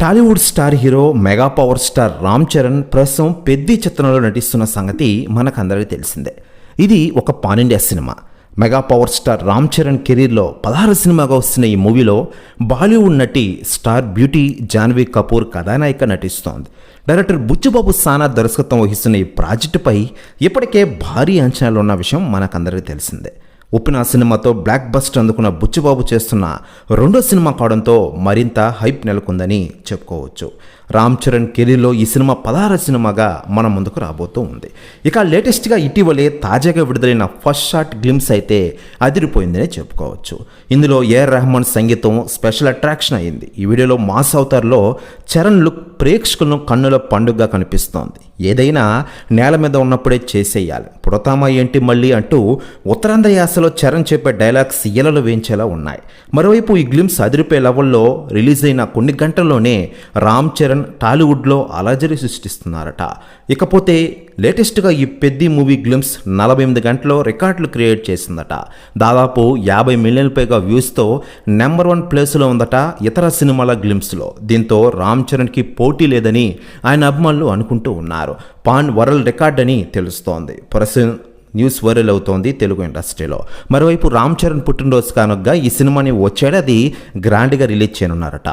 Tollywood star hero mega power star Ram Charan ప్రస్తుతం పెద్ది చిత్రంలో నటిస్తున్న సంగతి మనకందరికీ తెలిసిందే. ఇది ఒక pan India cinema. Mega power star Ram Charan కెరీర్లో పదహారు సినిమాగా వస్తున్న ఈ మూవీలో బాలీవుడ్ నటి స్టార్ బ్యూటీ జాన్వీ కపూర్ కథానాయిక నటిస్తోంది. డైరెక్టర్ బుచ్చుబాబు సానా దర్శకత్వం వహిస్తున్న ఈ ప్రాజెక్టుపై ఇప్పటికే భారీ అంచనాలు ఉన్న విషయం మనకందరికీ తెలిసిందే. ఉప్పిన సినిమాతో బ్లాక్ బస్టర్ అందుకున్న బుచ్చిబాబు చేస్తున్న రెండో సినిమా కావడంతో మరింత హైప్ నెలకొందని చెప్పుకోవచ్చు. రామ్ చరణ్ కెరీర్లో ఈ సినిమా పదహార సినిమాగా మన ముందుకు రాబోతూ ఉంది. ఇక లేటెస్ట్గా ఇటీవలే తాజాగా విడుదలైన ఫస్ట్ షాట్ గ్లిమ్స్ అయితే అదిరిపోయిందని చెప్పుకోవచ్చు. ఇందులో ఏఆర్ రెహమాన్ సంగీతం స్పెషల్ అట్రాక్షన్ అయింది ఈ వీడియోలో మాస్ అవతార్లో చరణ్ లుక్ ప్రేక్షకులను కన్నుల పండుగగా కనిపిస్తోంది. ఏదైనా నేల మీద ఉన్నప్పుడే చేసేయాలి. పుడతామా ఏంటి మళ్ళీ అంటూ ఉత్తరాంధ్ర యాసలో చరణ్ చెప్పే డైలాగ్స్ ఇయలలో వేయించేలా ఉన్నాయి. మరోవైపు ఈ గ్లిమ్స్ అదిరిపే లెవెల్లో రిలీజ్ అయిన కొన్ని గంటల్లోనే రామ్ చరణ్ టాలీవుడ్లో అలజరి సృష్టిస్తున్నారట. ఇకపోతే లేటెస్ట్గా ఈ పెద్ది మూవీ గ్లిమ్స్ నలభై ఎనిమిది గంటల్లో రికార్డులు క్రియేట్ చేసిందట. దాదాపు యాభై మిలియన్ పైగా వ్యూస్తో నెంబర్ వన్ ప్లేస్లో ఉందట ఇతర సినిమాల గ్లిమ్స్లో. దీంతో రామ్ చరణ్కి పోటీ లేదని ఆయన అభిమానులు అనుకుంటూ ఉన్నారు. పాన్ వరల్డ్ రికార్డ్ అని తెలుస్తోంది. ప్రస్తుతం న్యూస్ వైరల్ అవుతోంది తెలుగు ఇండస్ట్రీలో. మరోవైపు రామ్ చరణ్ పుట్టినరోజు కానుకగా ఈ సినిమాని వచ్చేడాది గ్రాండ్గా రిలీజ్ చేయనున్నారట.